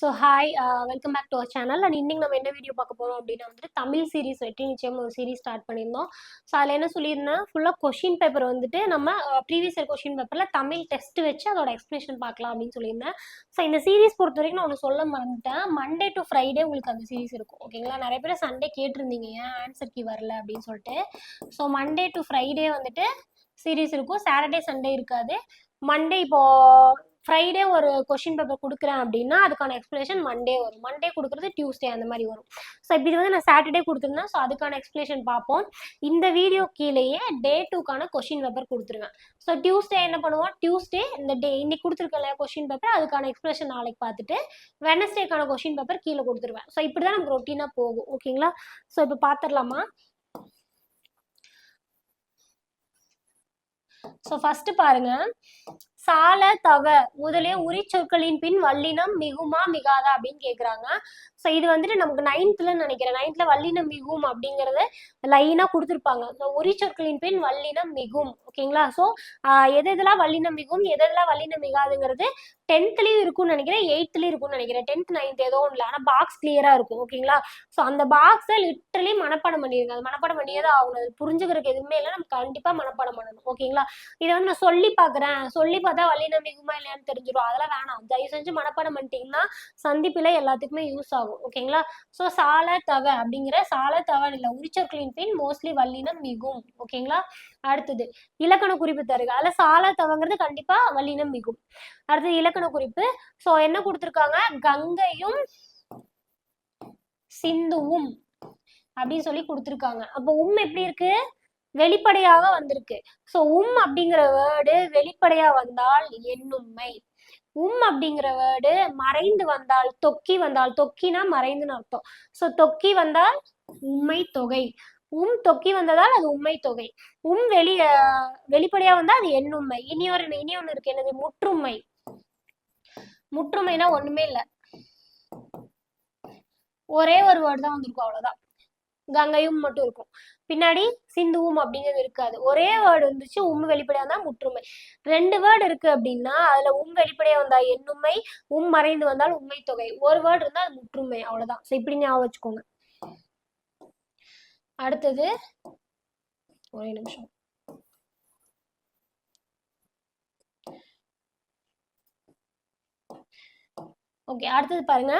So hi welcome back to our channel and இன்னைக்கு நம்ம என்ன வீடியோ பார்க்க போகிறோம் அப்படின்னா வந்துட்டு தமிழ் சீரிஸ் வெற்றி நிச்சயம் ஒரு சீரிஸ் ஸ்டார்ட் பண்ணியிருந்தோம். ஸோ அதில் என்ன சொல்லியிருந்தேன் ஃபுல்லாக கொஷின் பேப்பர் வந்துட்டு நம்ம ப்ரீவியஸ் இயர் கொஷின் பேப்பரில் தமிழ் டெஸ்ட் வச்சு அதோட எக்ஸ்பிளேஷன் பார்க்கலாம் அப்படின்னு சொல்லியிருந்தேன். ஸோ இந்த சீரிஸ் பொறுத்த வரைக்கும் நான் ஒன்று சொல்ல மறந்துட்டேன். மண்டே டு ஃப்ரைடே உங்களுக்கு அந்த சீரிஸ் இருக்கும். ஓகேங்களா நிறைய பேர் சண்டே கேட்டிருந்தீங்க ஏன் ஆன்சர் கீ வரல அப்படின்னு சொல்லிட்டு. ஸோ மண்டே டு ஃப்ரைடே வந்துட்டு சீரிஸ் இருக்கும். சாட்டர்டே சண்டே இருக்காது. மண்டே இப்போது ஃப்ரைடே ஒரு கொஷின் பேப்பர் கொடுக்குறேன் அப்படின்னா அதுக்கான எக்ஸ்பிளேஷன் மண்டே வரும். மண்டே கொடுக்குறது டியூஸ்டே அந்த மாதிரி வரும். ஸோ இப்போ இது வந்து நான் சாட்டர்டே கொடுத்துருந்தேன் ஸோ அதுக்கான எக்ஸ்பிளேஷன் பார்ப்போம். இந்த வீடியோ கீழேயே டே டூக்கான கொஷின் பேப்பர் கொடுத்துருவேன். ஸோ டியூஸ்டே என்ன பண்ணுவோம்? டியூஸ்டே இந்த டே இன்னைக்கு கொடுத்துருக்கல கொஷின் பேப்பர் அதுக்கான எக்ஸ்பிளேஷன் நாளைக்கு பார்த்துட்டு வெனஸ்டேக்கான கொஷின் பேப்பர் கீழே கொடுத்துருவேன். ஸோ இப்படி தான் நமக்கு ரொட்டீனாக போகும். ஓகேங்களா ஸோ இப்போ பார்த்துடலாமா ஸோ ஃபஸ்ட்டு பாருங்க. சால தவ முதலே உரி சொற்களின் பின் வல்லினம் மிகுமா மிகாதா அப்படின்னு கேக்குறாங்க. ஸோ இது வந்துட்டு நமக்கு நைன்த்ல நினைக்கிறேன். நைன்த்ல வல்லினம் மிகும் அப்படிங்கறத லைனா கொடுத்துருப்பாங்க. உரி சொற்களின் பின் வல்லினம் மிகும். ஓகேங்களா ஸோ எது எதெல்லாம் வல்லினம் மிகும் எது எதெல்லாம் வல்லினம் மிகாதுங்கிறது டென்த்லயும் இருக்கும்னு நினைக்கிறேன் எயித்துலயும் இருக்கும்னு நினைக்கிறேன். டென்த் நைன்த் ஏதோ ஒன்றுல ஆனால் பாக்ஸ் கிளியரா இருக்கும் ஓகேங்களா ஸோ அந்த பாக்ஸை லிட்டரலி மனப்பாடம் பண்ணிருங்க. அது மனப்பாடம் பண்ணியே தான் ஆகணும். அது புரிஞ்சுக்கிறதுக்கு எதுவுமே இல்லை. நம்ம கண்டிப்பா மனப்பாடம் பண்ணணும் ஓகேங்களா இதை வந்து நான் சொல்லி பார்க்குறேன். சொல்லி பார்த்தா வழி மிகுமா இல்லையான்னு தெரிஞ்சிடும் அதெல்லாம் வேணாம். தயவு செஞ்சு மனப்பாடம் பண்ணிட்டீங்கன்னா சந்திப்பில் எல்லாத்துக்குமே யூஸ் ஆகும் ஓகேங்களா ஸோ சால தவ அப்படிங்கிற சால தவன் இல்லை உரிச்சொற்களின் பின் மோஸ்ட்லி வல்லினம் மிகும் ஓகேங்களா அடுத்தது இலக்கண குறிப்பு தருக. அதில் சால தவங்கிறது கண்டிப்பா வல்லினம் மிகும். அடுத்தது இலக்கண குறிப்பு. ஸோ என்ன கொடுத்துருக்காங்க? கங்கையும் சிந்துவும் அப்படின்னு சொல்லி கொடுத்துருக்காங்க. அப்போ உம் எப்படி இருக்கு? வெளிப்படையாக வந்திருக்கு. ஸோ உம் அப்படிங்கிற வேர்டு வெளிப்படையா வந்தால் எண்ணும்மை. உம் அப்படிங்கிற வேர்டு மறைந்து வந்தால் தொக்கி வந்தால் தொக்கினா மறைந்துன்னு அர்த்தம். ஸோ தொக்கி வந்தால் உண்மை தொகை. உம் தொக்கி வந்ததால் அது உண்மை தொகை. உம் வெளி வெளிப்படையா வந்தா அது எண்ணுண்மை இனி ஒரு இனி ஒண்ணு இருக்கு. என்னது? முற்றுமை. முற்றுமைனா ஒண்ணுமே இல்ல. ஒரே ஒரு வேர்டு தான் வந்திருக்கும் அவ்வளவுதான். கங்கையும் மட்டும் இருக்கும். பின்னாடி சிந்துவும் அப்படிங்கிறது இருக்காது. ஒரே வேர்டு இருந்துச்சு உம் வெளிப்படையா இருந்தா முற்றுமை. ரெண்டு வேர்டு இருக்கு அப்படின்னா அதுல உம் வெளிப்படையா வந்தா எண்ணுமை உம் மறைந்து வந்தால் உண்மை தொகை. ஒரு வேர்டு இருந்தா அது முற்றுமை. அவ்வளவுதான். இப்படி ஞாபகம் வச்சுக்கோங்க. அடுத்தது ஒரே நிமிஷம். ஓகே அடுத்தது பாருங்க.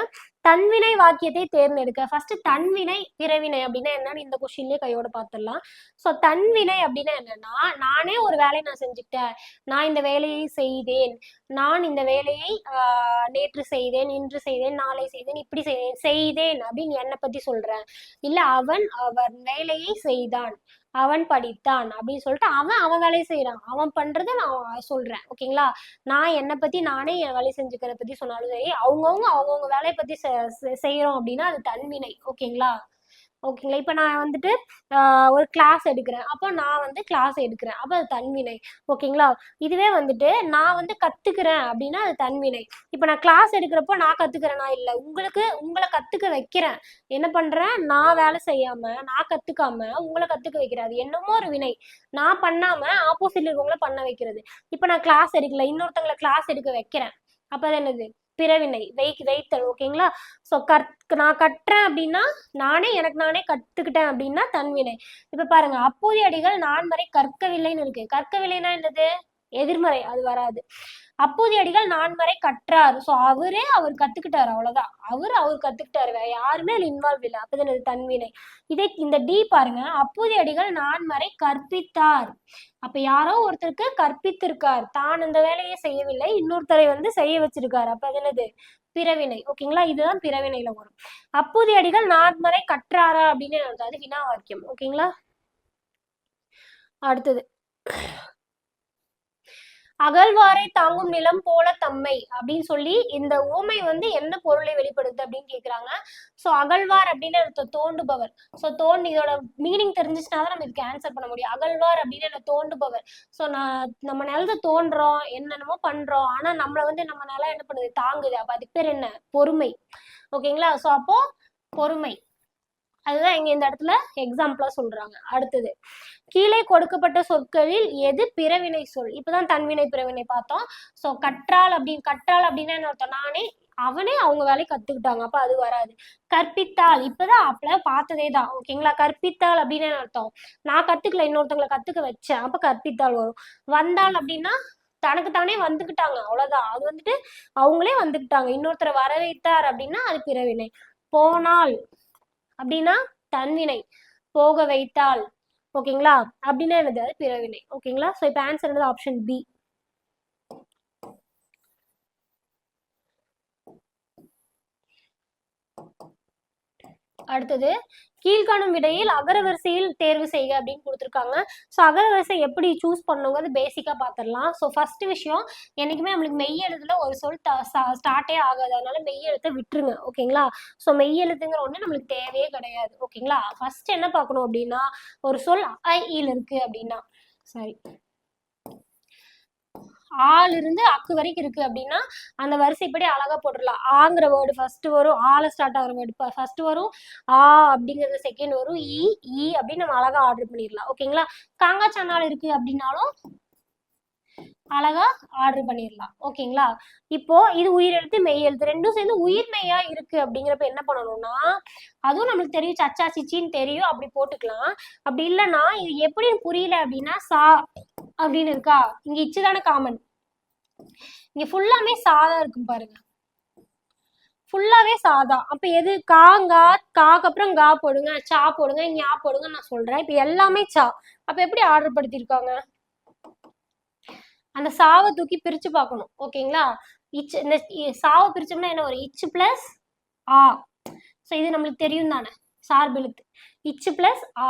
தன்வினை வாக்கியத்தை தேர்ந்தெடுக்க. ஃபர்ஸ்ட் தன்வினை பிறவினை அப்படின்னா என்னன்னு இந்த கொஸ்டின்லயே கையோட பார்த்துடலாம் ஸோ தன்வினை அப்படின்னா என்னன்னா நானே ஒரு வேலையை நான் செஞ்சுக்கிட்டேன். நான் இந்த வேலையை செய்தேன். நான் இந்த வேலையை ஆஹ், நேற்று செய்தேன் இன்று செய்தேன் நாளை செய்தேன் இப்படி செய்தேன். செய்தேன் அப்படின்னு என்னை பத்தி சொல்றேன். இல்ல அவன் அவன் வேலையை செய்தான். அவன் படித்தான் அப்படின்னு சொல்லிட்டு அவன் அவன் வேலையை செய்யறான் அவன் பண்றதை நான் சொல்றேன். ஓகேங்களா? நான் என்னை பத்தி நானே என் வேலையை செஞ்சுக்கிறத பத்தி சொன்னாலும் சரி அவங்கவுங்க அவங்கவுங்க வேலையை பத்தி செ- செய்யறோம் அப்படின்னா அது தன்வினை. ஓகேங்களா? ஓகேங்களா இப்போ நான் வந்துட்டு ஒரு கிளாஸ் எடுக்கிறேன். அப்போ நான் வந்து கிளாஸ் எடுக்கிறேன். அப்போ அது தன்வினை ஓகேங்களா இதுவே வந்துட்டு நான் வந்து கத்துக்கிறேன் அப்படின்னா அது தன்வினை இப்போ நான் கிளாஸ் எடுக்கிறப்போ நான் கத்துக்கிறேனா? இல்லை. உங்களுக்கு உங்களை கற்றுக்க வைக்கிறேன். என்ன பண்றேன்? நான் வேலை செய்யாம நான் கற்றுக்காம உங்களை கத்துக்க வைக்கிறேன் அது என்னமோ ஒரு வினை. நான் பண்ணாமல் ஆப்போசிட்ல இருக்கவங்கள பண்ண வைக்கிறது. இப்போ நான் கிளாஸ் எடுக்கல. இன்னொருத்தங்களை கிளாஸ் எடுக்க வைக்கிறேன். அப்போ அது என்னது? பிறவினை வெயிட் வைத்தல் ஓகேங்களா? ஸோ கற் நான் கட்டுறேன் அப்படின்னா நானே எனக்கு நானே கத்துக்கிட்டேன் அப்படின்னா தன்வினை இப்ப பாருங்க அப்போதைய அடிகள் நான் வரை கற்கவில்லைன்னு இருக்கு. கற்கவில்லைன்னா என்னது? எதிர்மறை அது வராது. அப்போதைய அடிகள் நான்மறை கற்றார். ஸோ அவரே அவர் கத்துக்கிட்டாரு அவ்வளவுதான். அவர் அவர் கத்துக்கிட்டாரு. வேற யாருமே அதில் இன்வால்வ் இல்லை. அப்பதான் அது தன்வினை இதே இந்த டி பாருங்க. அப்போதைய அடிகள் நான்மறை கற்பித்தார். அப்ப யாரோ ஒருத்தருக்கு கற்பித்திருக்கார். தான் அந்த வேலையை செய்யவில்லை. இன்னொருத்தரை வந்து செய்ய வச்சிருக்காரு. அப்ப அது என்னது? பிறவினை. ஓகேங்களா இதுதான் பிறவினையில வரும். அப்போதைய அடிகள் நான்மறை கற்றாரா அப்படின்னு அர்த்தம் அது வினா வாக்கியம். ஓகேங்களா அடுத்தது. அகழ்வாரை தாங்கும் நிலம் போல தம்மை அப்படின்னு சொல்லி இந்த ஊமை வந்து என்ன பொருளை வெளிப்படுத்து அப்படின்னு கேக்குறாங்க. சோ அகழ்வார் அப்படின்னு அர்த்தம் தோண்டுபவர். சோ தோண்டு இதோட மீனிங் தெரிஞ்சிச்சுனா தான் நம்ம இதுக்கு ஆன்சர் பண்ண முடியும். அகழ்வார் அப்படின்னு என்ன தோண்டுபவர். சோ நான் நம்ம நிலத்தை தோன்றோம் என்னென்னமோ பண்றோம் ஆனா நம்மள வந்து நம்ம நிலம் என்ன பண்ணுது? தாங்குது. அப்ப அதுக்கு பேர் என்ன? பொறுமை. ஓகேங்களா சோ அப்போ பொறுமை. அதுதான் இங்க இந்த இடத்துல எக்ஸாம்பிளா சொல்றாங்க. அடுத்தது கீழே கொடுக்கப்பட்ட சொற்களில் எது பிறவினை சொல்? இப்பதான் தன்வினை பிறவினை பார்த்தோம். சோ கற்றால் அப்படின்னு கற்றால் அப்படின்னா என்ன அர்த்தம்? நானே அவனே அவங்க வேலையை கத்துக்கிட்டாங்க. அப்ப அது வராது. கற்பித்தால் இப்பதான் அப்பல பார்த்ததே தான் ஓகேங்களா கற்பித்தால் அப்படின்னு என்ன அர்த்தம்? நான் கத்துக்கல இன்னொருத்தவங்களை கத்துக்க வச்சேன். அப்ப கற்பித்தால் வரும். வந்தால் அப்படின்னா தனக்கு தானே வந்துக்கிட்டாங்க. அவ்வளவுதான். அது வந்துட்டு அவங்களே வந்துக்கிட்டாங்க. இன்னொருத்தரை வர வைத்தார் அப்படின்னா அது பிறவினை. போனால் அப்படின்னா தன்வினை போக வைத்தால். ஓகேங்களா? அப்படின்னா என்னது? பிறவினை. ஓகேங்களா? ஸோ இப்போ ஆன்சர் என்னது? ஆப்ஷன் பி அடுத்தது கீழ்காணும் விடையில் அகரவரிசையில் தேர்வு செய்க அப்படின்னு கொடுத்துருக்காங்க. ஸோ அகரவரிசை எப்படி சூஸ் பண்ணுங்கிறது பேசிக்காக பார்த்துடலாம் ஸோ ஃபர்ஸ்ட் விஷயம் என்னைக்குமே நம்மளுக்கு மெய் எழுத்துல ஒரு சொல் ஸ்டார்ட்டே ஆகாது. அதனால மெய் எழுத்தை விட்டுருங்க. ஓகேங்களா? ஸோ மெய் எழுத்துங்கிற ஒன்று நம்மளுக்கு தேவையே கிடையாது. ஓகேங்களா? ஃபர்ஸ்ட் என்ன பார்க்கணும் அப்படின்னா ஒரு சொல் அ இல் இருக்கு அப்படின்னா. சரி ஆள் இருந்து அக்கு வரைக்கும் இருக்கு அப்படின்னா அந்த வரிசைப்படி அழகா போட்டுடலாம். ஆங்கிற வேர்டு ஃபர்ஸ்ட் வரும் ஆல ஸ்டார்ட் ஆகிற வேர்டு ஃபர்ஸ்ட் வரும் ஆ அப்படிங்கிறது செகண்ட் வரும் இ இ அப்படின்னு நம்ம அழகா ஆர்டர் பண்ணிடலாம். ஓகேங்களா காங்கா சன்னால் இருக்கு அப்படின்னாலும் அழகா ஆர்டர் பண்ணிடலாம் ஓகேங்களா இப்போ இது உயிர் எழுத்து மெய் எழுத்து ரெண்டும் சேர்ந்து உயிர் மெய்யா இருக்கு அப்படிங்கிறப்ப என்ன பண்ணணும்னா அதுவும் நம்மளுக்கு தெரியும் சச்சா சிச்சின்னு தெரியும் அப்படி போட்டுக்கலாம். அப்படி இல்லைன்னா இது எப்படின்னு புரியல அப்படின்னா சா அப்படின்னு இருக்கா? இங்க இச்சு தானே காமன் இங்க ஃபுல்லாமே சாதா இருக்கும் பாருங்க. ஃபுல்லாவே சாதா அப்ப எது? காங்கா காக்கு அப்புறம் கா போடுங்க சா போடுங்க ஞா போடுங்க நான் சொல்றேன். இப்ப எல்லாமே சா. அப்ப எப்படி ஆர்டர் படுத்திருக்காங்க? அந்த சாவை தூக்கி பிரிச்சு பார்க்கணும். ஓகேங்களா? இச்சு இந்த இ- சாவை பிரிச்சோம்னா என்ன ஒரு இச்சு பிளஸ் ஆ. ஸோ இது நம்மளுக்கு தெரியும் தானே? சார்பெழுத்து இச்சு பிளஸ் ஆ.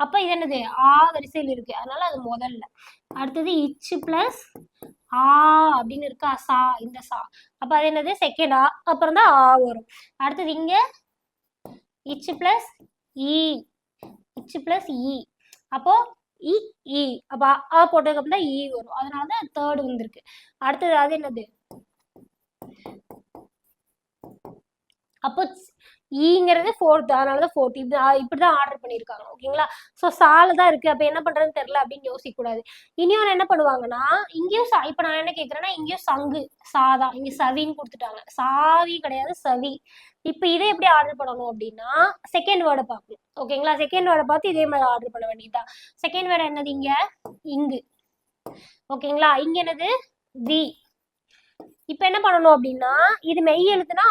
அப்ப இது என்னது? ஆ வரிசையில் இருக்கு. அதனால அது முதல்ல. அடுத்தது இச்சு பிளஸ் ஆ அப்படின்னு இருக்கா? சா இந்த சா. அப்ப அது என்னது? செகண்ட் ஆ. அப்புறம் தான் ஆ வரும். அடுத்தது இங்க இச்சு பிளஸ் இ. இச்சு பிளஸ் இ. அப்போ இ இ. அப்ப அ, ஆ போட்டதுக்கு அப்புறம் தான் இ வரும். அதனால தான் தேர்ட் வந்திருக்கு. அடுத்தது அது என்னது? அப்போ ஈங்கிறது ஃபோர்த் அதனால தான் ஃபோர்த் இது இப்படி தான் ஆர்டர் பண்ணியிருக்காங்க ஓகேங்களா ஸோ சால தான் இருக்கு. அப்போ என்ன பண்றதுன்னு தெரியல அப்படின்னு யோசிக்க கூடாது இனியும் என்ன பண்ணுவாங்கன்னா இங்கேயும் சா இப்போ நான் என்ன கேட்குறேன்னா இங்கேயும் சங்கு சாதா இங்க சவின்னு கொடுத்துட்டாங்க. சாவி கிடையாது சவி. இப்போ இதை எப்படி ஆர்டர் பண்ணணும் அப்படின்னா செகண்ட் வேர்டை பார்க்கணும் ஓகேங்களா செகண்ட் வேர்டை பார்த்து இதே மாதிரி ஆர்டர் பண்ண வேண்டியதுதான். செகண்ட் வேர்டு என்னது இங்க? இங்கு ஓகேங்களா இங்க என்னது? தி இப்ப என்ன பண்ணணும் அப்படின்னா இது மெய் எழுத்துனா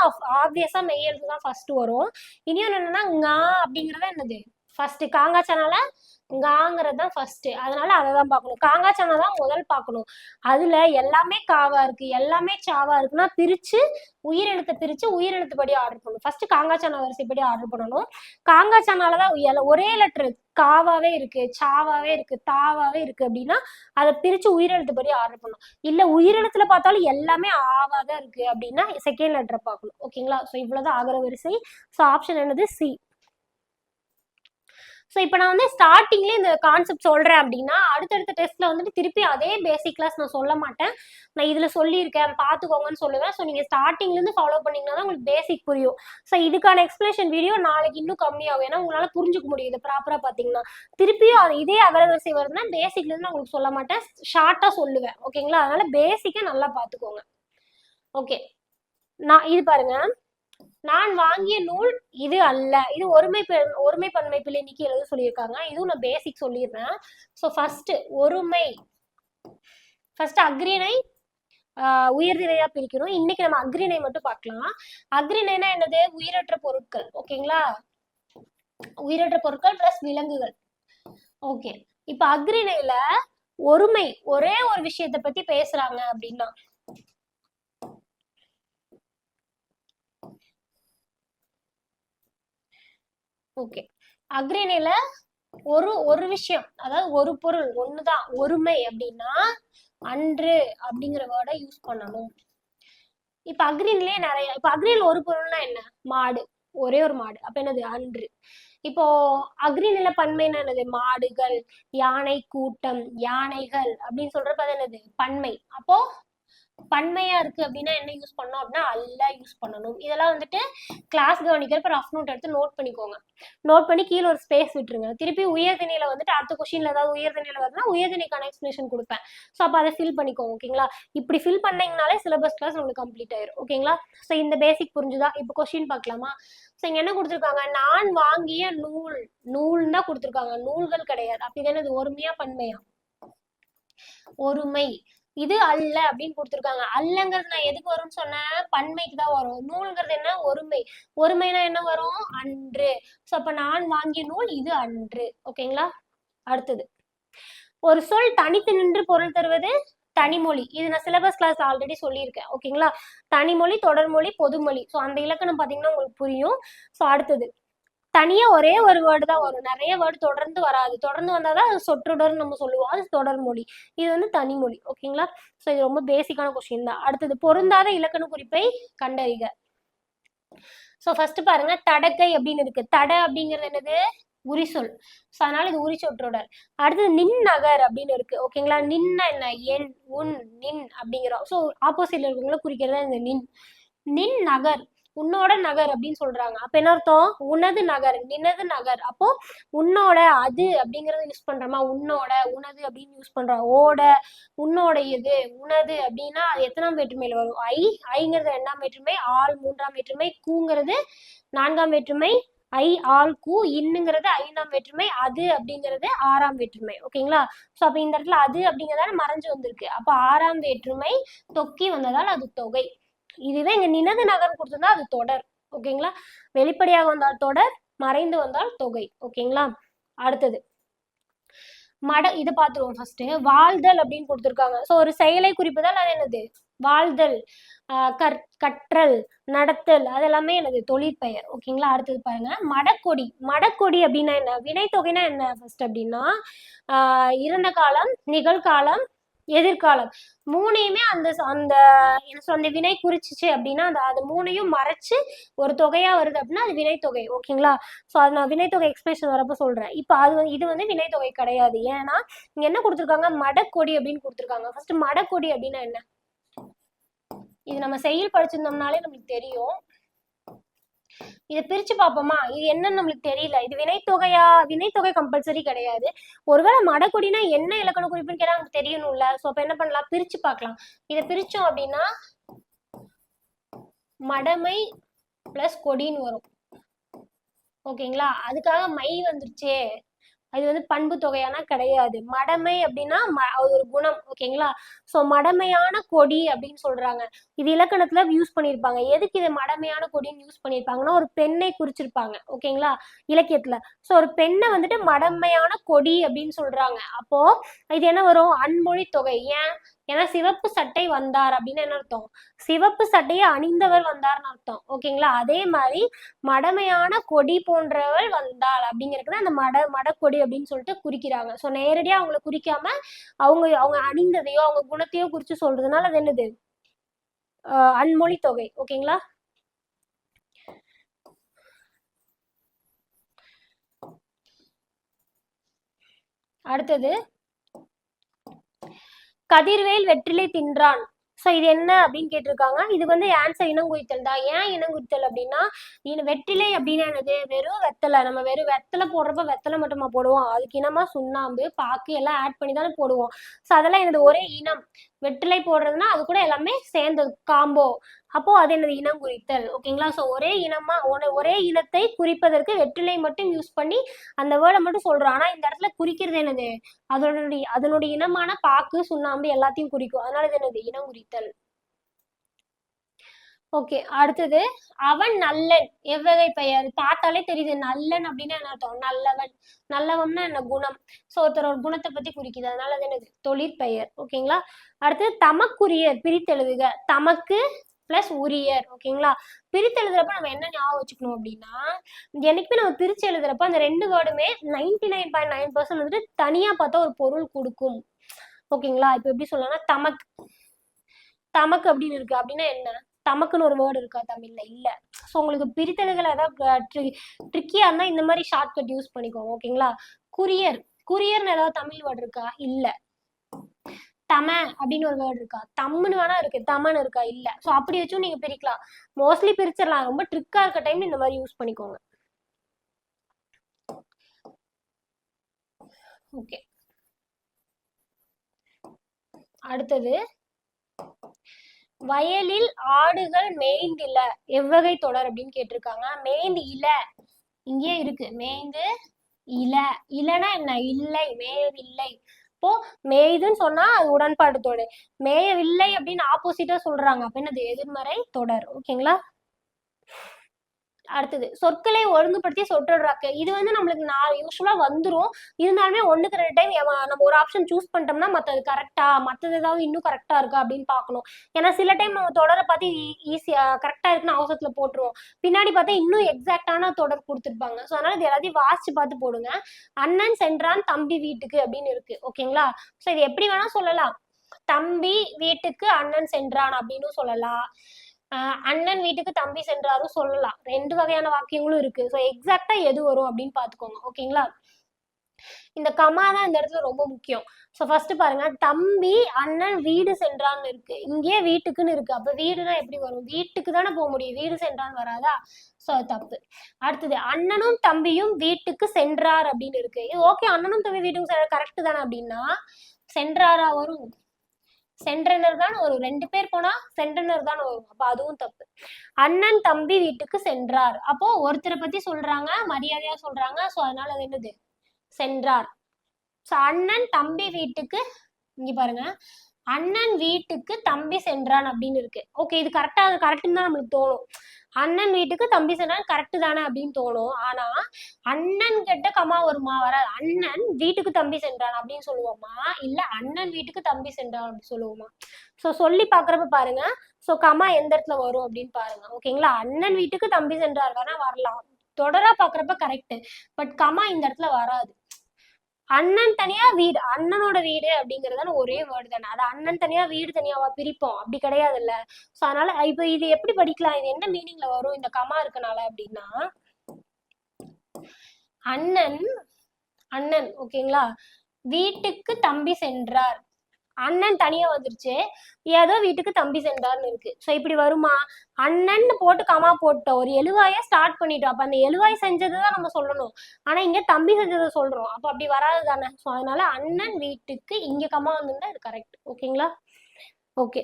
ஆப்வியஸா மெய் எழுத்து தான் ஃபர்ஸ்ட் வரும். இனியும் என்னன்னா ngா அப்படிங்கறது என்னது? ஃபர்ஸ்ட் காங்காச்சனால காங்கிறது தான் ஃபர்ஸ்ட் அதனால அதை தான் பார்க்கணும் காங்காச்சனா தான் முதல் பார்க்கணும். அதுல எல்லாமே காவா இருக்கு. எல்லாமே சாவா இருக்குன்னா பிரிச்சு உயிரெழுத்தை பிரிச்சு உயிரெழுத்துப்படி ஆர்டர் பண்ணணும். ஃபர்ஸ்ட் காங்காச்சனா வரிசைப்படி ஆர்டர் பண்ணணும். காங்காச்சனால தான் ஒரே லெட்டர் காவாவே இருக்கு சாவாவே இருக்கு தாவாவே இருக்கு அப்படின்னா அதை பிரிச்சு உயிரெழுத்துப்படி ஆர்டர் பண்ணணும். இல்ல உயிரெழுத்துல பார்த்தாலும் எல்லாமே ஆவா தான் இருக்கு அப்படின்னா செகண்ட் லெட்டரை பார்க்கணும். ஓகேங்களா ஸோ இவ்வளவுதான் ஆகிற வரிசை. ஸோ ஆப்ஷன் என்னது? சி ஸோ இப்போ நான் வந்து ஸ்டார்டிங்லேயே இந்த கான்செப்ட் சொல்கிறேன் அப்படின்னா அடுத்தடுத்த டெஸ்ட்டில் வந்துட்டு திருப்பி அதே பேசிக் கிளாஸ் நான் சொல்ல மாட்டேன். நான் இதில் சொல்லியிருக்கேன் பார்த்துக்கோங்கன்னு சொல்லுவேன். ஸோ நீங்கள் ஸ்டார்டிங்லேருந்து ஃபாலோ பண்ணிங்கன்னா தான் உங்களுக்கு பேசிக் புரியும். ஸோ இதுக்கான எக்ஸ்பிளேஷன் வீடியோ நாளைக்கு இன்னும் கம்மியாகும். ஏன்னா உங்களால் புரிஞ்சுக்க முடியும் ப்ராப்பராக பார்த்தீங்கன்னா திருப்பியும் அது இதே அகரவரிசை வருதுன்னா பேசிக்லேருந்து நான் உங்களுக்கு சொல்ல மாட்டேன். ஷார்ட்டாக சொல்லுவேன். ஓகேங்களா அதனால் பேசிக்கை நல்லா பார்த்துக்கோங்க ஓகே நான் இது பாருங்கள் நான் வாங்கிய நூல் இது அல்ல. இது ஒருமை ஒருமை பன்மை பிள்ளை நீக்கி எழுத சொல்லியிருக்காங்க. இதுவும் நான் பேசிக் சொல்லிடுறேன். ஸோ ஃபர்ஸ்ட் ஒருமை. ஃபர்ஸ்ட் அக்ரிணை ஆஹ் பிரிக்கணும் இன்னைக்கு நம்ம அக்ரிணை மட்டும் பார்க்கலாம். அக்ரிணைனா என்னது? உயிரற்ற பொருட்கள். ஓகேங்களா உயிரற்ற பொருட்கள் பிளஸ் விலங்குகள். ஓகே இப்ப அக்ரிணையில ஒருமை ஒரே ஒரு விஷயத்தை பத்தி பேசுறாங்க அப்படின்னா ஓகே அக்ரிணில ஒரு ஒரு விஷயம் அதாவது ஒரு பொருள் ஒண்ணுதான் ஒருமை அப்படின்னா அன்று அப்படிங்கிற வேர்டை யூஸ் பண்ணணும். இப்ப அக்ரின்லயே நிறைய இப்ப அக்ரில் ஒரு பொருள்னா என்ன? மாடு. ஒரே ஒரு மாடு. அப்ப என்னது? அன்று. இப்போ அக்ரிநில பன்மைன்னா என்னது? மாடுகள் யானை கூட்டம் யானைகள் அப்படின்னு சொல்றப்ப அது என்னது? பன்மை. அப்போ பன்மையா இருக்கு அப்படின்னா என்ன யூஸ் பண்ணணும் அப்படின்னா அல்ல யூஸ் பண்ணணும். இதெல்லாம் வந்துட்டு கிளாஸ் கவனிக்கிறப்ப ரஃப் நோட் எடுத்து நோட் பண்ணிக்கோங்க. நோட் பண்ணி கீழே ஒரு ஸ்பேஸ் விட்டுருங்க. திருப்பி உயர்தனியில வந்துட்டு அடுத்த கொஸ்டின்ல ஏதாவது உயர்தனியில வருதுன்னா உயர்தனிக்கான எக்ஸ்பிளேஷன் கொடுப்பேன். ஸோ அப்போ அதை ஃபில் பண்ணிக்கோங்க ஓகேங்களா இப்படி ஃபில் பண்ணீங்கனாலே சிலபஸ் கிளாஸ் உங்களுக்கு கம்ப்ளீட் ஆயிரும் ஓகேங்களா ஸோ இந்த பேசிக் புரிஞ்சுதா? இப்போ கொஸ்டின் பார்க்கலாமா? ஸோ இங்க என்ன கொடுத்துருக்காங்க? நான் வாங்கிய நூல். நூல் தான் கொடுத்துருக்காங்க. நூல்கள் கிடையாது. அப்படி தானே? இது ஒருமையா பன்மையா? ஒருமை. இது அல்ல அப்படின்னு கொடுத்துருக்காங்க. அல்லங்கிறது நான் எதுக்கு வரும்னு சொன்னேன்? பன்மைக்கு தான் வரும். நூல்ங்கிறது என்ன? ஒருமை. ஒருமைனா என்ன வரும்? அன்று. ஸோ அப்போ நான் வாங்கிய நூல் இது அன்று. ஓகேங்களா அடுத்தது. ஒரு சொல் தனித்து நின்று பொருள் தருவது தனிமொழி. இது நான் சிலபஸ் கிளாஸ் ஆல்ரெடி சொல்லியிருக்கேன். ஓகேங்களா தனிமொழி தொடர்மொழி பொதுமொழி. ஸோ அந்த இலக்கணம் பார்த்தீங்கன்னா உங்களுக்கு புரியும். ஸோ அடுத்தது. தனியா ஒரே ஒரு வேர்டு தான் வரும். நிறைய வேர்டு தொடர்ந்து வராது. தொடர்ந்து வந்தாதான் அது சொற்றொடர்னு நம்ம சொல்லுவோம். அது தொடர்மொழி இது வந்து தனிமொழி ஓகேங்களா ஸோ இது ரொம்ப பேசிக்கான கொஸ்டின் தான். அடுத்தது பொருந்தாத இலக்கண குறிப்பை கண்டறிக. ஸோ ஃபர்ஸ்ட் பாருங்க தடக்கை அப்படின்னு இருக்கு. தடை அப்படிங்கிறது என்னது? உரிசொல் ஸோ அதனால இது உரி சொற்றொடர். அடுத்தது நின் நகர் அப்படின்னு இருக்கு. ஓகேங்களா நின்ன என்ன? என் உன் நின் அப்படிங்கிறோம். ஸோ ஆப்போசிட்ல இருக்கவங்கள குறிக்கிறது தான் இந்த நின். நின் நகர். உன்னோட நகர் அப்படின்னு சொல்றாங்க. அப்ப என்ன அர்த்தம்? உனது நகர் நினது நகர். அப்போ உன்னோட அது அப்படிங்கறத யூஸ் பண்றோமா? உன்னோட உனது அப்படின்னு யூஸ் பண்றோம் ஓட உன்னோட இது உனது அப்படின்னா அது எத்தனாம் வேற்றுமையில வரும்? ஐ ஐங்கிறது ரெண்டாம் வேற்றுமை ஆள் மூன்றாம் வேற்றுமை கூங்கிறது நான்காம் வேற்றுமை ஐ ஆள் கூ இன்னுங்கிறது ஐந்தாம் வேற்றுமை அது அப்படிங்கிறது ஆறாம் வேற்றுமை. ஓகேங்களா? ஸோ அப்போ இந்த இடத்துல அது அப்படிங்கிறதால மறைஞ்சு வந்திருக்கு. அப்போ ஆறாம் வேற்றுமை தொக்கி வந்ததால் அது தொகை. இதுவே இங்க நினது நகரம் கொடுத்திருந்தா அது தொடர் ஓகேங்களா? வெளிப்படையாக வந்தால் தொடர் மறைந்து வந்தால் தொகை ஓகேங்களா? அடுத்தது மட இது பார்த்துருவோம் ஃபர்ஸ்ட் வாழ்தல் அப்படின்னு கொடுத்துருக்காங்க. ஸோ ஒரு செயலை குறிப்புதல் அது என்னது? வாழ்தல் கற் கற்றல் நடத்தல் அதெல்லாமே எனது தொழிற்பெயர் ஓகேங்களா? அடுத்தது பாருங்க. மடக்கொடி மடக்கொடி அப்படின்னா என்ன? வினைத்தொகைனா என்ன ஃபர்ஸ்ட் அப்படின்னா? இறந்த காலம் நிகழ்காலம் எதிர்காலம். மூணையுமே அந்த அந்த என்ன சொல்ல அந்த வினை குறிச்சிச்சு அப்படின்னா அந்த அது மூணையும் மறைச்சு ஒரு தொகையா வருது அப்படின்னா அது வினைத்தொகை. ஓகேங்களா? ஸோ அது நான் வினைத்தொகை எக்ஸ்பிரஷன் வரப்போ சொல்றேன். இப்போ அது இது வந்து வினைத்தொகை கிடையாது. ஏன்னா இங்க என்ன கொடுத்துருக்காங்க? மடக்கொடி அப்படின்னு கொடுத்துருக்காங்க. ஃபர்ஸ்ட் மடக்கொடி அப்படின்னா என்ன? இது நம்ம செயல் படிச்சிருந்தோம்னாலே நம்மளுக்கு தெரியும். இதை பிரிச்சு பார்ப்போமா இது என்னன்னு நம்மளுக்கு தெரியல. இது வினைத்தொகையா? வினைத்தொகை கம்பல்சரி கிடையாது. ஒருவேளை மடக்கொடினா என்ன இலக்கண குறிப்புன்னு கேட்டா நமக்கு தெரியணும்ல. ஸோ அப்ப என்ன பண்ணலாம்? பிரிச்சு பார்க்கலாம் இதை பிரிச்சோம் அப்படின்னா மடமை பிளஸ் கொடின்னு வரும். ஓகேங்களா? அதுக்காக மை வந்துருச்சே. அது வந்து பண்பு தொகையானா கிடையாது. மடமை அப்படின்னா ம- அது ஒரு குணம் ஓகேங்களா ஸோ மடமையான கொடி அப்படின்னு சொல்றாங்க. இது இலக்கணத்துல யூஸ் பண்ணியிருப்பாங்க எதுக்கு இது மடமையான கொடின்னு யூஸ் பண்ணியிருப்பாங்கன்னா ஒரு பெண்ணை குறிச்சிருப்பாங்க ஓகேங்களா இலக்கியத்துல. ஸோ ஒரு பெண்ணை வந்துட்டு மடமையான கொடி அப்படின்னு சொல்றாங்க. அப்போ இது என்ன வரும்? அன்மொழி தொகை. ஏன்? ஏன்னா சிவப்பு சட்டை வந்தார் அப்படின்னு என்ன அர்த்தம்? சிவப்பு சட்டையை அணிந்தவர் வந்தார்னு அர்த்தம். ஓகேங்களா? அதே மாதிரி மடமையான கொடி போன்றவள் வந்தாள் அப்படிங்கிறது அந்த மட மடக்கொடி அப்படின்னு சொல்லிட்டு குறிக்கிறாங்க. ஸோ நேரடியா அவங்கள குறிக்காம அவங்க அவங்க அணிந்ததையோ அவங்க குணத்தையோ குறிச்சு சொல்றதுனால அது என்னது? அன்மொழி தொகை. ஓகேங்களா? அடுத்தது கதிர்வேல் வெற்றிலை தின்றான். ஸோ இது என்ன அப்படின்னு கேட்டிருக்காங்க. இது வந்து ஆன்சர் இனங்குறித்தல் தான். ஏன் இனங்குறித்தல் அப்படின்னா இன வெற்றிலை அப்படின்னா என்னது? வெறும் வெத்தலை. நம்ம வெறும் வெத்தலை போடுறப்ப வெத்தலை மட்டுமா போடுவோம்? அதுக்கு இனமா சுண்ணாம்பு பாக்கு எல்லாம் ஆட் பண்ணி தானே போடுவோம். ஸோ அதெல்லாம் எனது ஒரே இனம். வெற்றிலை போடுறதுன்னா அது கூட எல்லாமே சேர்ந்தது. காம்போ. அப்போ அது என்னது? இனம் குறித்தல். ஓகேங்களா ஸோ ஒரே இனமா ஒரே- ஒரே இனத்தை குறிப்பதற்கு வெற்றிலை மட்டும் யூஸ் பண்ணி அந்த வேர்டை மட்டும் சொல்றோம். ஆனா இந்த இடத்துல குறிக்கிறது என்னது? அதனுடைய அதனுடைய இனமான பாக்கு சுண்ணாம்பு எல்லாத்தையும் குறிக்கும். அதனால இது என்னது? இனம் குறித்தல். ஓகே அடுத்தது அவன் நல்லன். எவ்வகை பெயர்? பார்த்தாலே தெரியுது. நல்லன் அப்படின்னா என்ன அர்த்தம்? நல்லவன். நல்லவன்னா என்ன? குணம். ஸோ ஒருத்தர் ஒரு குணத்தை பத்தி குறிக்குது. அதனால அது என்னது? தொழிற்பெயர். ஓகேங்களா அடுத்தது தமக்குரியர் பிரித்தெழுதுக. தமக்கு பிளஸ் உரியர் ஓகேங்களா பிரித்து எழுதுறப்ப நம்ம என்ன ஞாபகம் வச்சுக்கணும் அப்படின்னா என்னைக்குமே நம்ம பிரித்து எழுதுறப்ப அந்த ரெண்டு வேர்டுமே ninety nine point nine percent வந்துட்டு தனியாக பார்த்தா ஒரு பொருள் கொடுக்கும். ஓகேங்களா இப்போ எப்படி சொல்லலாம்னா தமக். தமக்கு அப்படின்னு இருக்கு. அப்படின்னா என்ன? தமக்குன்னு ஒரு வேர்டு இருக்கா தமிழ்ல? இல்ல. ஸோ உங்களுக்கு பிரித்தெழுதல் ஏதாவது ட்ரிக்கியா இருந்தா இந்த மாதிரி ஷார்ட்கட் யூஸ் பண்ணிக்கோங்க ஓகேங்களா குரியர் குரியர்னு ஏதாவது தமிழ் வேர்டு இருக்கா? இல்ல. தம அப்படின்னு ஒரு வேர்டு இருக்கா? தம்முன்னு வேணா இருக்கு. தமன்னு இருக்கா? இல்ல. ஸோ அப்படி வச்சும் நீங்க பிரிக்கலாம். மோஸ்ட்லி பிரிச்சிடலாம். ரொம்ப ட்ரிக்கா இருக்க டைம் இந்த மாதிரி யூஸ் பண்ணிக்கோங்க. ஓகே அடுத்தது. வயலில் ஆடுகள் மேய்ந்தில. எவ்வகை தொடர் அப்படின்னு கேட்டிருக்காங்க. மேய்ந்து இல. இங்கேயே இருக்கு. மேய்ந்து இல. இலனா என்ன? இல்லை. மேவில்லை. அப்போ மேய்துன்னு சொன்னா அது உடன்பாடு தொடர் மேயவில்லை அப்படின்னு ஆப்போசிட்டா சொல்றாங்க. அப்ப என்னது? எதிர்மறை தொடர். ஓகேங்களா அடுத்தது. சொற்களை ஒழுங்குபடுத்தி சொற்றொடராக்கு. இது வந்து நம்மளுக்கு நான் யூஸ்வலா வந்துரும். இருந்தாலுமே ஒண்ணுக்கு ரெண்டு டைம் நம்ம ஒரு ஆப்ஷன் சூஸ் பண்ணிட்டோம்னா மற்றது கரெக்டா மற்றது ஏதாவது இன்னும் கரெக்டா இருக்கா அப்படின்னு பார்க்கணும் ஏன்னா சில டைம் நம்ம தொடரை பார்த்து ஈஸியா கரெக்டா இருக்குன்னு அவசரத்துல போட்டுருவோம். பின்னாடி பார்த்தா இன்னும் எக்ஸாக்டான தொடர் கொடுத்துருப்பாங்க. ஸோ அதனால இது எல்லாத்தையும் வாசிச்சு பார்த்து போடுங்க. அண்ணன் சென்றான் தம்பி வீட்டுக்கு அப்படின்னு இருக்கு. ஓகேங்களா? ஸோ இது எப்படி வேணா சொல்லலாம். தம்பி வீட்டுக்கு அண்ணன் சென்றான் அப்படின்னு சொல்லலாம். அண்ணன் வீட்டுக்கு தம்பி சென்றாரும் சொல்லலாம். ரெண்டு வகையான வாக்கியங்களும் இருக்கு. ஸோ எக்ஸாக்டா எது வரும் அப்படின்னு பாத்துக்கோங்க ஓகேங்களா? இந்த கமா தான் இந்த இடத்துல ரொம்ப முக்கியம். ஸோ ஃபர்ஸ்ட் பாருங்க. தம்பி அண்ணன் வீடு சென்றான்னு இருக்கு. இங்கேயே வீட்டுக்குன்னு இருக்கு. அப்ப வீடுனா எப்படி வரும்? வீட்டுக்கு தானே போக முடியும். வீடு சென்றான்னு வராதா? ஸோ அது தப்பு. அடுத்தது அண்ணனும் தம்பியும் வீட்டுக்கு சென்றார் அப்படின்னு இருக்கு. இது ஓகே அண்ணனும் தம்பி வீட்டுக்கு கரெக்ட் தானே அப்படின்னா? சென்றாரா வரும். சென்றனர் தான் ஒரு ரெண்டு பேர் போனா சென்றனர் தான் வரும் அப்ப அதுவும் தப்பு. அண்ணன் தம்பி வீட்டுக்கு சென்றார். அப்போ ஒருத்தரை பத்தி சொல்றாங்க மரியாதையா சொல்றாங்க. சோ அதனால அது என்னது? சென்றார். சோ அண்ணன் தம்பி வீட்டுக்கு இங்க பாருங்க. அண்ணன் வீட்டுக்கு தம்பி சென்றான் அப்படின்னு இருக்கு. ஓகே இது கரெக்டா அது கரெக்ட்னு தான் நம்மளுக்கு தோணும். அண்ணன் வீட்டுக்கு தம்பி சொன்னா கரெக்டு தானே அப்படின்னு தோணும். ஆனா அண்ணன் கிட்ட கமா வருமா? வராது. அண்ணன் வீட்டுக்கு தம்பி சென்றான் அப்படின்னு சொல்லுவோமா? இல்ல அண்ணன் வீட்டுக்கு தம்பி சென்றான் அப்படின்னு சொல்லுவோமா? சோ சொல்லி பாக்குறப்ப பாருங்க. சோ கமா எந்த இடத்துல வரும் அப்படின்னு பாருங்க. ஓகேங்களா அண்ணன் வீட்டுக்கு தம்பி சென்றார். வேணா வரலாம். தொடரா பாக்குறப்ப கரெக்ட் பட் கமா இந்த இடத்துல வராது. அண்ணன் தனியா வீடு அண்ணனோட வீடு அப்படிங்கறதான ஒரே வேர்டு தானே. அது அண்ணன் தனியா வீடு தனியாவா பிரிப்போம். அப்படி கிடையாது இல்ல சோ அதனால இப்ப இது எப்படி படிக்கலாம்? இது என்ன மீனிங்ல வரும்? இந்த கமா இருக்கனால அப்படின்னா அண்ணன் அண்ணன் ஓகேங்களா வீட்டுக்கு தம்பி சென்றார். அண்ணன் தனியா வந்துருச்சு. ஏதோ வீட்டுக்கு தம்பி சென்றார்னு இருக்கு. சோ இப்படி வருமா? அண்ணன் போட்டு கமா போட்டோம் ஒரு எழுவாய ஸ்டார்ட் பண்ணிட்டோம். அப்ப அந்த எழுவாய் செஞ்சதுதான் நம்ம சொல்லணும். ஆனா இங்க தம்பி செஞ்சதை சொல்றோம். அப்ப அப்படி வராது தானே சோ அதனால அண்ணன் வீட்டுக்கு இங்க கமா வந்துருந்தா இது கரெக்ட் ஓகேங்களா ஓகே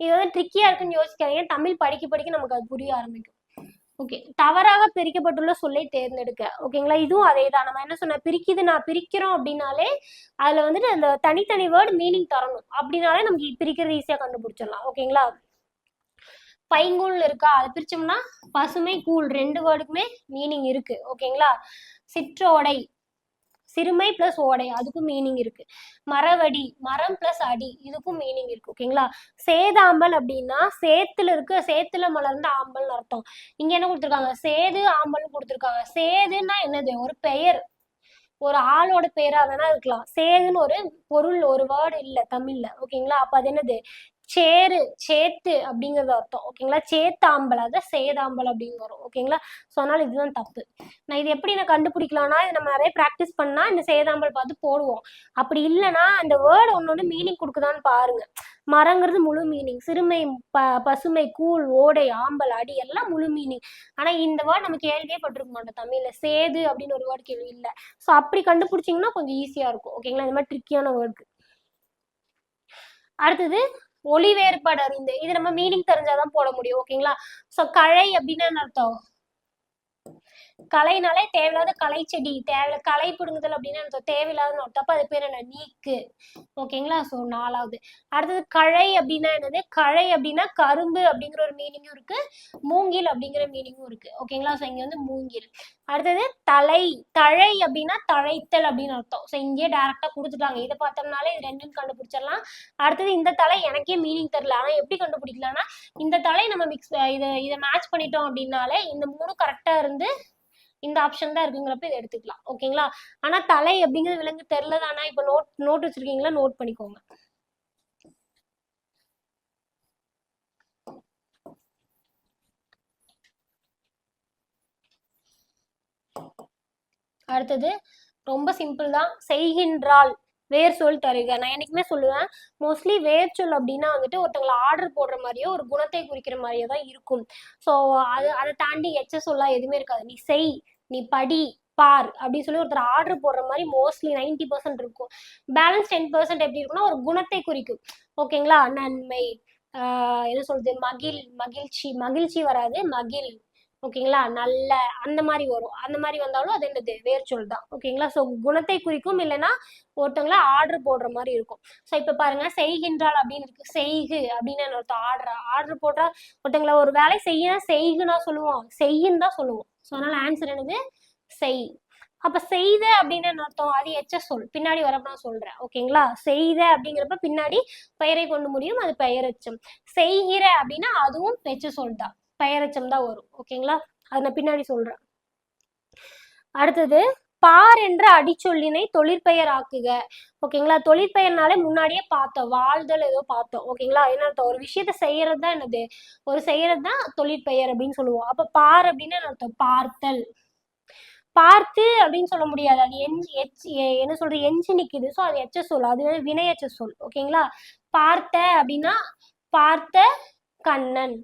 இது வந்து ட்ரிக்கியா இருக்குன்னு யோசிக்காதீங்க. தமிழ் படிக்க படிக்க நமக்கு அது புரிய ஆரம்பிக்கும். ஓகே தவறாக பிரிக்கப்பட்டுள்ள சொல்லை தேர்ந்தெடுக்க. ஓகேங்களா இதுவும் அதே தான் நம்ம என்ன சொன்ன பிரிக்குது நான் பிரிக்கிறோம் அப்படின்னாலே அதுல வந்துட்டு அந்த தனித்தனி வேர்டு மீனிங் தரணும். அப்படின்னாலே நமக்கு பிரிக்கிறது ஈஸியா கண்டுபிடிச்சிடலாம். ஓகேங்களா பைங்கூல் இருக்கா? அதை பிரிச்சோம்னா பசுமை கூழ். ரெண்டு வேர்டுக்குமே மீனிங் இருக்கு. ஓகேங்களா சிற்றோடை. சிறுமை பிளஸ் ஓடை அதுக்கும் மீனிங் இருக்கு. மரவடி மரம் பிளஸ் அடி இதுக்கும் மீனிங் இருக்கு ஓகேங்களா சேதாம்பல் அப்படின்னா சேத்துல இருக்க சேத்துல மலர்ந்த ஆம்பல்னு அர்த்தம். இங்க என்ன கொடுத்துருக்காங்க? சேது ஆம்பல்னு கொடுத்துருக்காங்க. சேதுன்னா என்னது? ஒரு பெயர். ஒரு ஆளோட பேரா வேணா இருக்கலாம். சேதுன்னு ஒரு பொருள் ஒரு வேர்டு இல்ல தமிழ்ல ஓகேங்களா அப்ப அது என்னது? சேரு சேத்து அப்படிங்கிறது அர்த்தம். ஓகேங்களா சேத்தாம்பல் அதான் சேதாம்பல் அப்படின்னு வரும். ஓகேங்களா ஸோ அதனால இதுதான் தப்பு. நான் இது எப்படி நான் கண்டுபிடிக்கலாம்னா இது நம்ம நிறைய ப்ராக்டிஸ் பண்ணா இந்த சேதாம்பல் பார்த்து போடுவோம். அப்படி இல்லைன்னா அந்த வேர்டு ஒன்று மீனிங் கொடுக்குதான்னு பாருங்க. மரங்கிறது முழு மீனிங் சிறுமை ப பசுமை கூழ் ஓடை ஆம்பல் அடி எல்லாம் முழு மீனிங் ஆனா இந்த வேர்டு நம்ம கேள்வியே பட்டிருக்க மாட்டோம் தமிழ்ல. சேது அப்படின்னு ஒரு வேர்டு கேள்வி இல்லை. ஸோ அப்படி கண்டுபிடிச்சிங்கன்னா கொஞ்சம் ஈஸியா இருக்கும். ஓகேங்களா இந்த மாதிரி ட்ரிக்கியான வேர்டு அடுத்தது ஒளி வேறுபாடு அறிந்து. இது நம்ம மீனிங் தெரிஞ்சாதான் போட முடியும். ஓகேங்களா சோ களை அப்படின்னு என்ன அர்த்தம். களைனாலே தேவையில்லாத களை செடி தேவையில்ல களை பிடுங்குதல் அப்படின்னு அர்த்தம். தேவையில்லாத அர்த்தம். அப்ப அது பேர் என்ன? நீக்கு. ஓகேங்களா சோ நாலாவது. அடுத்தது களை அப்படின்னா என்னது? களை அப்படின்னா கரும்பு அப்படிங்கிற ஒரு மீனிங்கும் இருக்கு. மூங்கில் அப்படிங்கிற மீனிங்கும் இருக்கு. ஓகேங்களா சோ இங்க வந்து மூங்கில். அடுத்தது தலை தழை அப்படின்னா தழைத்தல் அப்படின்னு அர்த்தம். ஸோ இங்கேயே டேரெக்டாக கொடுத்துட்டாங்க. இதை பார்த்தோம்னாலே இது ரெண்டும் கண்டுபிடிச்சிடலாம். அடுத்தது இந்த தலை எனக்கே மீனிங் தெரியல. ஆனால் எப்படி கண்டுபிடிக்கலாம்னா இந்த தலை நம்ம மிக்ஸ் இதை இதை மேட்ச் பண்ணிட்டோம் அப்படின்னாலே இந்த மூணு கரெக்டா இருந்து இந்த ஆப்ஷன் தான் இருக்குங்கிறப்ப இதை எடுத்துக்கலாம். ஓகேங்களா ஆனால் தலை அப்படிங்கிறது விலங்கு தெரியல தானா இப்போ நோட் நோட் வச்சிருக்கீங்களா? நோட் பண்ணிக்கோங்க. அடுத்தது ரொம்ப சிம்பிள் தான். செய்கின்றாள். வேர் சொல் தருக. நான் என்னைக்குமே சொல்லுவேன் மோஸ்ட்லி வேர் சொல் அப்படின்னா வந்துட்டு ஒருத்தங்களை ஆர்டர் போடுற மாதிரியோ ஒரு குணத்தை குறிக்கிற மாதிரியோ தான் இருக்கும். ஸோ அது அதை தாண்டி எச்ச சொல்லா எதுவுமே இருக்காது. நீ செய் நீ படி பார் அப்படின்னு சொல்லி ஒருத்தர் ஆர்டர் போடுற மாதிரி மோஸ்ட்லி நைன்டி பர்சன்ட் இருக்கும். பேலன்ஸ் டென் பர்சன்ட் எப்படி இருக்கும்னா ஒரு குணத்தை குறிக்கும். ஓகேங்களா நன்மை என்ன சொல்றது? மகிழ் மகிழ்ச்சி. மகிழ்ச்சி வராது மகிழ். ஓகேங்களா? நல்ல அந்த மாதிரி வரும். அந்த மாதிரி வந்தாலும் அது என்னது? வேர்ச்சொல் தான். ஓகேங்களா? ஸோ குணத்தை குறிக்கும் இல்லைன்னா ஒருத்தவங்கள ஆர்டர் போடுற மாதிரி இருக்கும். ஸோ இப்போ பாருங்க. செய்கின்றாள் அப்படின்னு இருக்கு. செய்கு அப்படின்னு ஒருத்தர் ஆர்டர் ஆர்டர் போட்டால் ஒருத்தவங்கள ஒரு வேலை செய்ய செய்குன்னா சொல்லுவோம். செய்யுன்னு தான் சொல்லுவோம். ஸோ அதனால ஆன்சர் என்னது? செய். அப்ப செய்த அப்படின்னு என்ன அர்த்தம்? அது எச்ச சொல். பின்னாடி வரப்ப நான் சொல்றேன். ஓகேங்களா? செய்த அப்படிங்கிறப்ப பின்னாடி பெயரை கொண்டு முடியும். அது பெயரெச்சம். செய்கிற அப்படின்னா அதுவும் எச்ச சொல் தான். பெயரெச்சம் தான் வரும். ஓகேங்களா? அதை நான் பின்னாடி சொல்றேன். அடுத்தது பார் என்ற அடிச்சொல்லினை தொழிற்பெயர் ஆக்குக. ஓகேங்களா? தொழிற்பெயர்னாலே முன்னாடியே பார்த்தோம். வாழ்தல் ஏதோ பார்த்தோம். ஓகேங்களா? என்ன அர்த்தம்? ஒரு விஷயத்த செய்யறது தான் என்னது? ஒரு செய்யறது தான் தொழிற்பெயர் அப்படின்னு சொல்லுவோம். அப்ப பார் அப்படின்னு என்ன அர்த்தம்? பார்த்தல். பார்த்து அப்படின்னு சொல்ல முடியாது. அது எஞ்சி எச் என்ன சொல்றது? எஞ்சி நிக்குது. ஸோ அது எச்ச சொல். அது வந்து வினையச்ச சொல். ஓகேங்களா? பார்த்த அப்படின்னா பார்த்த கண்ணன்.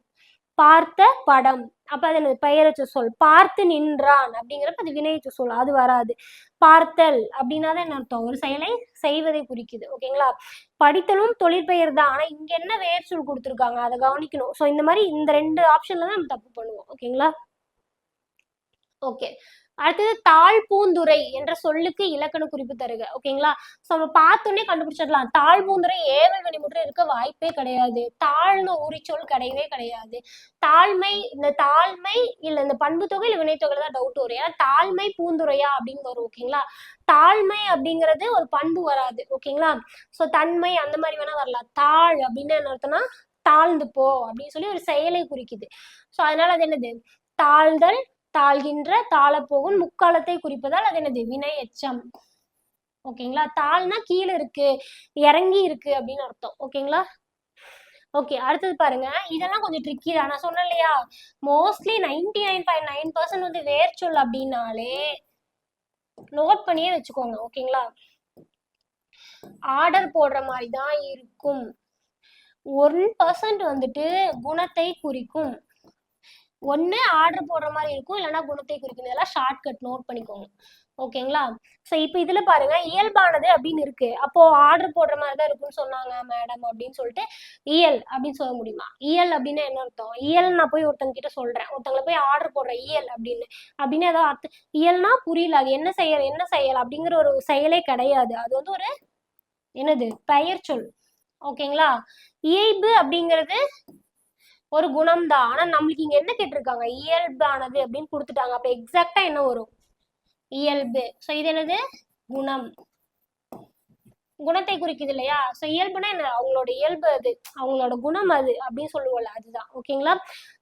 பார்த்த படம். அப்ப அது என்னது? பெயரச்ச சொல். பார்த்து நின்றான் அப்படிங்கிறப்ப அது வினையச்ச சொல். அது வராது. பார்த்தல் அப்படின்னா தான் என்ன அர்த்தம்? ஒரு செயலை செய்வதை குறிக்குது. ஓகேங்களா? படித்தலும் தொழிற்பெயர் தான் ஆனா இங்க என்ன வேர் சொல் கொடுத்துருக்காங்க? அதை கவனிக்கணும். ஸோ இந்த மாதிரி இந்த ரெண்டு ஆப்ஷன்ல தான் நம்ம தப்பு பண்ணுவோம். ஓகேங்களா? ஓகே அடுத்தது தாழ் பூந்துரை என்ற சொல்லுக்கு இலக்கண குறிப்பு தருக. ஓகேங்களா? ஸோ நம்ம பார்த்தோன்னே கண்டுபிடிச்சிடலாம். தாழ் பூந்துரை ஏவல் வினைமுற்று இருக்க வாய்ப்பே கிடையாது. தாழ்னு உரிச்சொல் கிடையவே கிடையாது. தாழ்மை இந்த தாழ்மை இல்ல இந்த பண்பு தொகை இல்ல வினைத்தொகை தான் டவுட் வரும். ஏன்னா தாழ்மை பூந்துரையா அப்படின்னு வரும் ஓகேங்களா? தாழ்மை அப்படிங்கிறது ஒரு பண்பு வராது ஓகேங்களா? ஸோ தன்மை அந்த மாதிரி வேணா வரலாம். தாழ் அப்படின்னு என்ன அர்த்தம்னா தாழ்ந்து போ அப்படின்னு சொல்லி ஒரு செயலை குறிக்குது. ஸோ அதனால அது என்னது? தாழ்தல் தாழ்கின்ற தாழப்போகும் முக்காலத்தை குறிப்பதால் அது என்னது? வினை எச்சம் ஓகேங்களா? தாழ்னா கீழே இருக்கு இறங்கி இருக்கு அப்படின்னு அர்த்தம். ஓகேங்களா? ஓகே அடுத்தது பாருங்க. இதெல்லாம் கொஞ்சம் ட்ரிக்கி தான். நான் சொன்னேன் இல்லையா? Mostly ninety nine point nine percent வந்து வேர்ச்சொல் அப்படின்னாலே நோட் பண்ணியே வச்சுக்கோங்க. ஓகேங்களா? ஆர்டர் போடுற மாதிரி தான் இருக்கும். ஒன் பர்சன்ட் வந்துட்டு குணத்தை குறிக்கும். ஒன்று ஆர்டர் போடுற மாதிரி இருக்கும் இல்லைன்னா குணத்தை குறிக்கும் இதெல்லாம் ஷார்ட்கட் நோட் பண்ணிக்கோங்க. ஓகேங்களா ஸோ இப்போ இதில் பாருங்க இயல்பானது அப்படின்னு இருக்கு. அப்போ ஆர்டர் போடுற மாதிரி தான் இருக்கும்னு சொன்னாங்க மேடம் அப்படின்னு சொல்லிட்டு இயல் அப்படின்னு சொல்ல முடியுமா? இயல் அப்படின்னா என்ன அர்த்தம்? இயல் நான் போய் ஒருத்தங்க கிட்ட சொல்றேன். ஒருத்தங்களை போய் ஆர்டர் போடுற இயல் அப்படின்னு. அப்படின்னு ஏதோ அர்த்தம்? இயல்னா புரியல அது என்ன செயல் என்ன செயல் அப்படிங்கிற ஒரு செயலே கிடையாது. அது வந்து ஒரு என்னது? பெயர் சொல். ஓகேங்களா இயல்பு அப்படிங்கிறது ஒரு குணம் தான் ஆனா நம்மளுக்கு இங்க என்ன கேட்டிருக்காங்க? இயல்பானது அப்படின்னு கொடுத்துட்டாங்க. அப்ப எக்ஸாக்டா என்ன வரும்? இயல்பு. ஸோ இது என்னது? குணம். குணத்தை குறிக்குது இல்லையா? ஸோ இயல்புனா என்ன? அவங்களோட இயல்பு அது. அவங்களோட குணம் அது அப்படின்னு சொல்லுவோம்ல அதுதான். ஓகேங்களா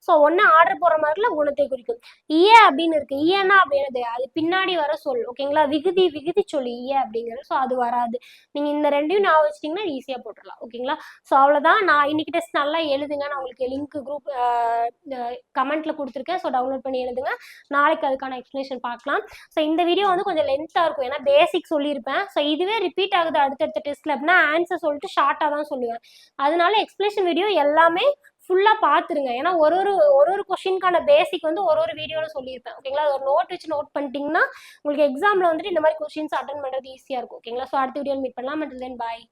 ஸோ ஒன்று ஆர்டர் போடுற மாதிரில குணத்தை குறிக்கும். இய அப்படின்னு இருக்கு. இயனா அப்படின்றது அது பின்னாடி வர சொல். ஓகேங்களா விகுதி விகுதி சொல்லி இய அப்படிங்கிறது. ஸோ அது வராது. நீங்கள் இந்த ரெண்டையும் நான் வச்சிட்டிங்கன்னா ஈஸியாக போட்டுடலாம். ஓகேங்களா ஸோ அவ்வளோதான் நான் இன்னைக்கு டெஸ்ட் நல்லா எழுதுங்க. நான் உங்களுக்கு லிங்க் குரூப் கமெண்ட்டில் கொடுத்துருக்கேன். ஸோ டவுன்லோட் பண்ணி எழுதுங்க. நாளைக்கு அதுக்கான எக்ஸ்ப்ளனேஷன் பார்க்கலாம். ஸோ இந்த வீடியோ வந்து கொஞ்சம் லென்த்தாக இருக்கும். ஏன்னா பேசிக் சொல்லியிருப்பேன். ஸோ இதுவே ரிப்பீட் ஆகுது அடுத்தடுத்த டெஸ்ட்டில் அப்படின்னா ஆன்சர் சொல்லிட்டு ஷார்ட்டாக தான் சொல்லுவேன். அதனால எக்ஸ்பிளேஷன் வீடியோ எல்லாமே ஃபுல்லாக பார்த்துருங்க ஏன்னா ஒரு ஒரு ஒரு ஒரு கொஷினுக்கான பேசிக் வந்து ஒரு ஒரு வீடியோவில் சொல்லியிருப்பேன். ஓகேங்களா ஒரு நோட் வச்சு நோட் பண்ணிட்டீங்கன்னா உங்களுக்கு எக்ஸாமில் வந்துட்டு இந்த மாதிரி கொஷின்ஸ் அட்டன் பண்ணுறது ஈஸியாக இருக்கும். ஓகேங்களா ஸோ அடுத்த வீடியோ மீட் பண்ணலாம். மட்டும் தென் பாய்